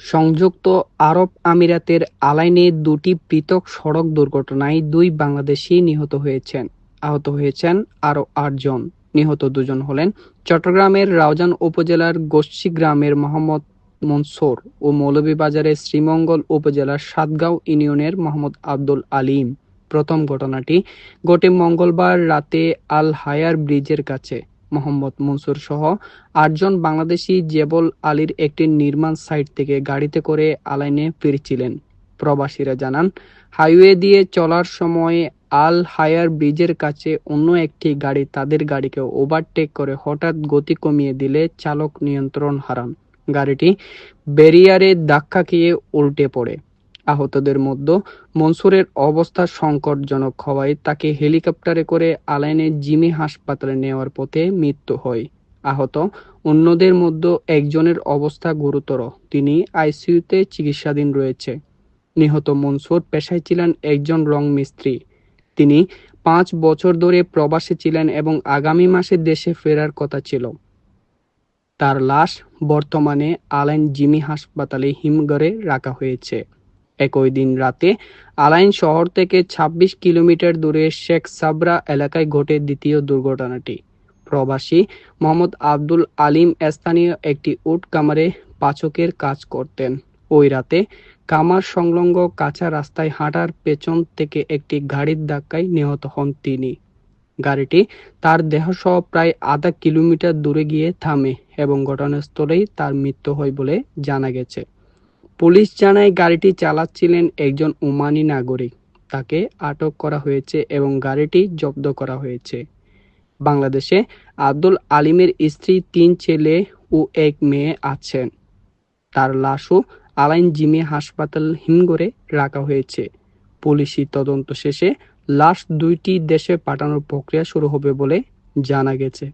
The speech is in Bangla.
সংযুক্ত আরব আমিরাতের আলাইনে দুটি পৃথক সড়ক দুর্ঘটনায় দুই বাংলাদেশি নিহত হয়েছেন। আহত হয়েছেন আরও আটজন। নিহত দুজন হলেন চট্টগ্রামের রাউজান উপজেলার গোষ্ঠী গ্রামের মোহাম্মদ মনসুর ও মৌলভীবাজারের শ্রীমঙ্গল উপজেলার সাতগাঁও ইউনিয়নের মোহাম্মদ আব্দুল আলিম। প্রথম ঘটনাটি ঘটে মঙ্গলবার রাতে আল হায়ার ব্রিজের কাছে। মোহাম্মদ মনসুর সহ আটজন বাংলাদেশি জেবল আলীর একটি নির্মাণ সাইট থেকে গাড়িতে করে আলাইনে ফিরছিলেন। প্রবাসীরা জানান, হাইওয়ে দিয়ে চলার সময় আল হায়ার ব্রিজের কাছে অন্য একটি গাড়ি তাদের গাড়িকে ওভারটেক করে হঠাৎ গতি কমিয়ে দিলে চালক নিয়ন্ত্রণ হারান। গাড়িটি ব্যারিয়ারে ধাক্কা খেয়ে উল্টে পড়ে। আহতদের মধ্যে মনসুরের অবস্থা সংকটজনক হওয়ায় তাকে হেলিকপ্টারে করে আলাইনে জিমি হাসপাতালে নেওয়ার পথে মৃত্যু হয়। আহত অন্যদের মধ্যে একজনের অবস্থা গুরুতর। তিনি আইসিইউতে চিকিৎসাধীন রয়েছে। নিহত মনসুর পেশায় ছিলেন একজন রং মিস্ত্রি। তিনি পাঁচ বছর ধরে প্রবাসে ছিলেন এবং আগামী মাসে দেশে ফেরার কথা ছিল। তার লাশ বর্তমানে আলাইন জিমি হাসপাতালে হিমঘরে রাখা হয়েছে। একই দিন রাতে আলাইন শহর থেকে ২৬ কিলোমিটার দূরে শেখ সাবরা এলাকায় ঘটে দ্বিতীয় দুর্ঘটনাটি। প্রবাসী মোহাম্মদ আব্দুল আলিম স্থানীয় একটি উট কামারে পাচকের কাজ করতেন। ওই রাতে কামার সংলগ্ন কাঁচা রাস্তায় হাঁটার পেছন থেকে একটি গাড়ির ধাক্কায় নিহত হন তিনি। গাড়িটি তার দেহসহ প্রায় আধা কিলোমিটার দূরে গিয়ে থামে এবং ঘটনাস্থলেই তার মৃত্যু হয় বলে জানা গেছে। পুলিশ জানায় গাড়িটি চালাচ্ছিলেন একজন ওমানি নাগরিক। তাকে আটক করা হয়েছে এবং গাড়িটি জব্দ করা হয়েছে। বাংলাদেশে আব্দুল আলিমের স্ত্রী, তিন ছেলে ও এক মেয়ে আছেন। তার লাশও আলাইন জিমি হাসপাতাল হিমঘরে রাখা হয়েছে। পুলিশি তদন্ত শেষে লাশ দুইটি দেশে পাঠানোর প্রক্রিয়া শুরু হবে বলে জানা গেছে।